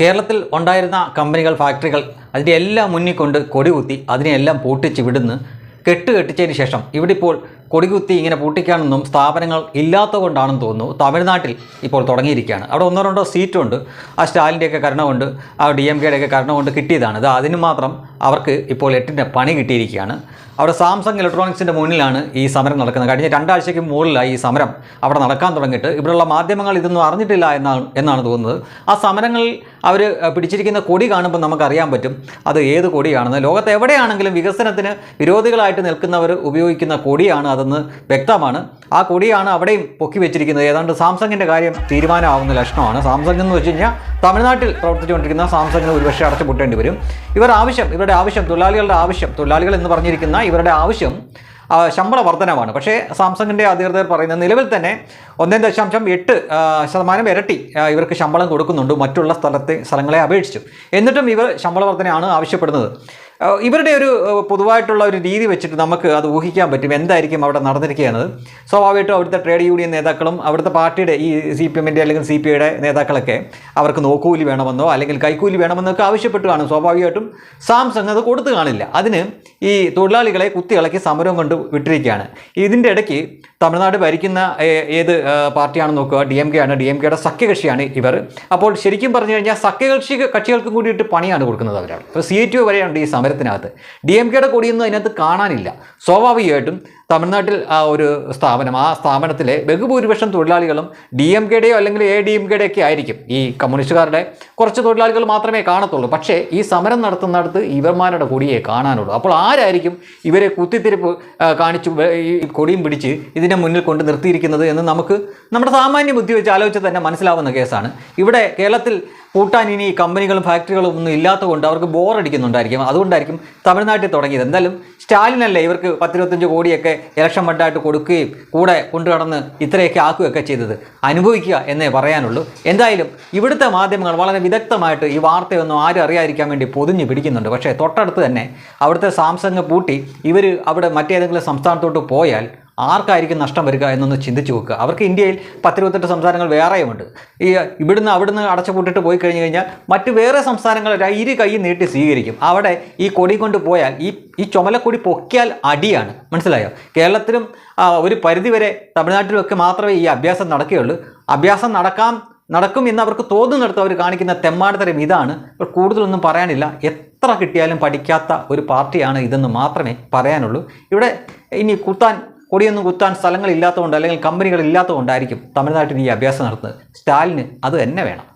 കേരളത്തിൽ ഉണ്ടായിരുന്ന കമ്പനികൾ ഫാക്ടറികൾ അതിന്റെ എല്ലാം മുന്നിൽ കൊണ്ട് കൊടി കുത്തി അതിനെയെല്ലാം പൂട്ടിച്ച് വിടുന്ന് കെട്ട് കെട്ടിച്ചതിന് ശേഷം ഇവിടെ ഇപ്പോൾ കൊടികുത്തി ഇങ്ങനെ പൂട്ടിക്കാനൊന്നും സ്ഥാപനങ്ങൾ ഇല്ലാത്തത് കൊണ്ടാണെന്ന് തോന്നുന്നു. തമിഴ്നാട്ടിൽ ഇപ്പോൾ തുടങ്ങിയിരിക്കുകയാണ്. അവിടെ ഒന്നോ രണ്ടോ സീറ്റുണ്ട്. ആ സ്റ്റാലിന്റെയൊക്കെ കരണം കൊണ്ട് ആ ഡി എം കെയുടെയൊക്കെ കരണം കൊണ്ട് കിട്ടിയതാണ്. ഇത് അതിന് മാത്രം അവർക്ക് ഇപ്പോൾ എട്ടിന്റെ പണി കിട്ടിയിരിക്കുകയാണ്. അവിടെ സാംസങ് ഇലക്ട്രോണിക്സിന്റെ മുന്നിലാണ് ഈ സമരം നടക്കുന്നത്. കഴിഞ്ഞ രണ്ടാഴ്ചയ്ക്ക് മുകളിലായി ഈ സമരം അവിടെ നടക്കാൻ തുടങ്ങിയിട്ട് ഇവിടെയുള്ള മാധ്യമങ്ങൾ ഇതൊന്നും അറിഞ്ഞിട്ടില്ല എന്നാണ് എന്നാണ് തോന്നുന്നത്. ആ സമരങ്ങളിൽ അവർ പിടിച്ചിരിക്കുന്ന കൊടി കാണുമ്പോൾ നമുക്കറിയാൻ പറ്റും അത് ഏത് കൊടിയാണെന്ന്. ലോകത്ത് എവിടെയാണെങ്കിലും വികസനത്തിന് വിരോധികളായിട്ട് നിൽക്കുന്നവർ ഉപയോഗിക്കുന്ന കൊടിയാണ് അതെന്ന് വ്യക്തമാണ്. ആ കൊടിയാണ് അവിടെയും പൊക്കി വെച്ചിരിക്കുന്നത്. ഏതാണ്ട് സാംസങ്ങിന്റെ കാര്യം തീരുമാനമാവുന്ന ലക്ഷണമാണ്. സാംസങ് എന്ന് വെച്ച് കഴിഞ്ഞാൽ തമിഴ്നാട്ടിൽ പ്രവർത്തിച്ചുകൊണ്ടിരിക്കുന്ന സാംസങ്ങിന് ഒരുപക്ഷെ അടച്ചു പൂട്ടേണ്ടി വരും. ഇവർ ആവശ്യം ഇവരുടെ ആവശ്യം തൊഴിലാളികളുടെ ആവശ്യം തൊഴിലാളികൾ എന്ന് പറഞ്ഞിരിക്കുന്ന ഇവരുടെ ആവശ്യം ശമ്പള വർധനമാണ് പക്ഷേ സാംസങ്ങിന്റെ അധികൃതർ പറയുന്ന നിലവിൽ തന്നെ ഒന്നേ ദശാംശം എട്ട് ശതമാനം ഇരട്ടി ഇവർക്ക് ശമ്പളം കൊടുക്കുന്നുണ്ട്. മറ്റുള്ള സ്ഥലത്തെ സ്ഥലങ്ങളെ അപേക്ഷിച്ചു. എന്നിട്ടും ഇവർ ശമ്പള വർധനയാണ് ആവശ്യപ്പെടുന്നത്. ഇവരുടെ ഒരു പൊതുവായിട്ടുള്ള ഒരു രീതി വെച്ചിട്ട് നമുക്ക് അത് ഊഹിക്കാൻ പറ്റും എന്തായിരിക്കും അവിടെ നടന്നിരിക്കുന്നത് സ്വാഭാവികമായിട്ടും അവിടുത്തെ ട്രേഡ് യൂണിയൻ നേതാക്കളും അവിടുത്തെ പാർട്ടിയുടെ ഈ സി പി എമ്മിന്റെ അല്ലെങ്കിൽ സി പി ഐയുടെ നേതാക്കളൊക്കെ അവർക്ക് നോക്കൂലി വേണമെന്നോ അല്ലെങ്കിൽ കൈക്കൂലി വേണമെന്നൊക്കെ ആവശ്യപ്പെട്ട് കാണും. സ്വാഭാവികമായിട്ടും സാംസങ് അത് കൊടുത്തു കാണില്ല. അതിന് ഈ തൊഴിലാളികളെ കുത്തിയിളക്കി സമരം കൊണ്ട് വിട്ടിരിക്കുകയാണ്. ഇതിന്റെ ഇടയ്ക്ക് തമിഴ്നാട് ഭരിക്കുന്ന ഏത് പാർട്ടിയാണെന്ന് നോക്കുക. ഡി എം കെ ആണ്. ഡി എം കെയുടെ സഖ്യകക്ഷിയാണ് ഇവർ. അപ്പോൾ ശരിക്കും പറഞ്ഞു കഴിഞ്ഞാൽ സഖ്യകക്ഷി കക്ഷികൾക്കും കൂടിയിട്ട് പണിയാണ് കൊടുക്കുന്നത് അവരാണ്. ഇപ്പോൾ സി ടി വരെയുണ്ട് ഈ സമരത്തിനകത്ത്. ഡി എം കെയുടെ കൊടിയൊന്നും അതിനകത്ത് കാണാനില്ല. സ്വാഭാവികമായിട്ടും തമിഴ്നാട്ടിൽ ആ ഒരു സ്ഥാപനം ആ സ്ഥാപനത്തിലെ ബഹുഭൂരിപക്ഷം തൊഴിലാളികളും ഡി എം കെയുടെയോ അല്ലെങ്കിൽ എ ഡി എം കെയുടെ ഒക്കെ ആയിരിക്കും ഈ കമ്മ്യൂണിസ്റ്റുകാരുടെ കുറച്ച് തൊഴിലാളികൾ മാത്രമേ കാണത്തുള്ളൂ. പക്ഷേ ഈ സമരം നടത്തുന്നിടത്ത് ഇവർമാരുടെ കൊടിയെ കാണാനുള്ളൂ. അപ്പോൾ ആരായിരിക്കും ഇവരെ കുത്തിത്തിരിപ്പ് കാണിച്ച് ഈ കൊടിയും പിടിച്ച് ഇതിന്റെ മുന്നിൽ കൊണ്ട് നിർത്തിയിരിക്കുന്നത് എന്ന് നമുക്ക് നമ്മുടെ സാമാന്യ ബുദ്ധി വെച്ച് ആലോചിച്ച് തന്നെ മനസ്സിലാവുന്ന കേസാണ്. ഇവിടെ കേരളത്തിൽ കൂട്ടാൻ ഇനി കമ്പനികളും ഫാക്ടറികളും ഒന്നും ഇല്ലാത്തത് കൊണ്ട് അവർക്ക് ബോറടിക്കുന്നുണ്ടായിരിക്കും. അതുകൊണ്ടായിരിക്കും തമിഴ്നാട്ടിൽ തുടങ്ങിയത്. എന്തായാലും സ്റ്റാലിനല്ലേ ഇവർക്ക് പത്തിരുപത്തഞ്ച് കോടിയൊക്കെ ഇലക്ഷൻ ഫണ്ടായിട്ട് കൊടുക്കുകയും കൂടെ കൊണ്ടു നടന്ന് ഇത്രയൊക്കെ ആക്കുകയൊക്കെ ചെയ്തത്. അനുഭവിക്കുക എന്നേ പറയാനുള്ളൂ. എന്തായാലും ഇവിടുത്തെ മാധ്യമങ്ങൾ വളരെ വിദഗ്ധമായിട്ട് ഈ വാർത്തയൊന്നും ആരും അറിയാതിരിക്കാൻ വേണ്ടി പൊതിഞ്ഞ് പിടിക്കുന്നുണ്ട്. പക്ഷേ തൊട്ടടുത്ത് തന്നെ അവിടുത്തെ സാംസങ് പൂട്ടി ഇവർ അവിടെ മറ്റേതെങ്കിലും സംസ്ഥാനത്തോട്ട് പോയാൽ ആർക്കായിരിക്കും നഷ്ടം വരിക എന്നൊന്ന് ചിന്തിച്ചു നോക്കുക. അവർക്ക് ഇന്ത്യയിൽ പത്തിരുപത്തെട്ട് സംസ്ഥാനങ്ങൾ വേറെയുമുണ്ട്. ഈ ഇവിടുന്ന് അവിടുന്ന് അടച്ചുപൂട്ടിട്ട് പോയി കഴിഞ്ഞ് കഴിഞ്ഞാൽ മറ്റ് വേറെ സംസ്ഥാനങ്ങൾ ഇരു കൈ നീട്ടി സ്വീകരിക്കും. അവിടെ ഈ കൊടി കൊണ്ട് പോയാൽ ഈ ഈ ചുമലക്കൊടി പൊക്കിയാൽ അടിയാണ്. മനസ്സിലായോ? കേരളത്തിലും ഒരു പരിധിവരെ തമിഴ്നാട്ടിലുമൊക്കെ മാത്രമേ ഈ അഭ്യാസം നടക്കുകയുള്ളൂ. അഭ്യാസം നടക്കാം നടക്കും എന്ന് അവർക്ക് തോന്നുന്നിടത്ത് അവർ കാണിക്കുന്ന തെമ്മാടത്തരം ഇതാണ്. ഇവർ കൂടുതലൊന്നും പറയാനില്ല. എത്ര കിട്ടിയാലും പഠിക്കാത്ത ഒരു പാർട്ടിയാണ് ഇതെന്ന് മാത്രമേ പറയാനുള്ളൂ. ഇവിടെ ഇനി കുത്താൻ കൊടിയൊന്നും കുത്താൻ സ്ഥലങ്ങളില്ലാത്തതുകൊണ്ട് അല്ലെങ്കിൽ കമ്പനികൾ ഇല്ലാത്തതുകൊണ്ടായിരിക്കും തമിഴ്നാട്ടിൽ ഈ അഭ്യാസം നടത്തുന്നത്. സ്റ്റാലിന് അത് തന്നെ വേണം.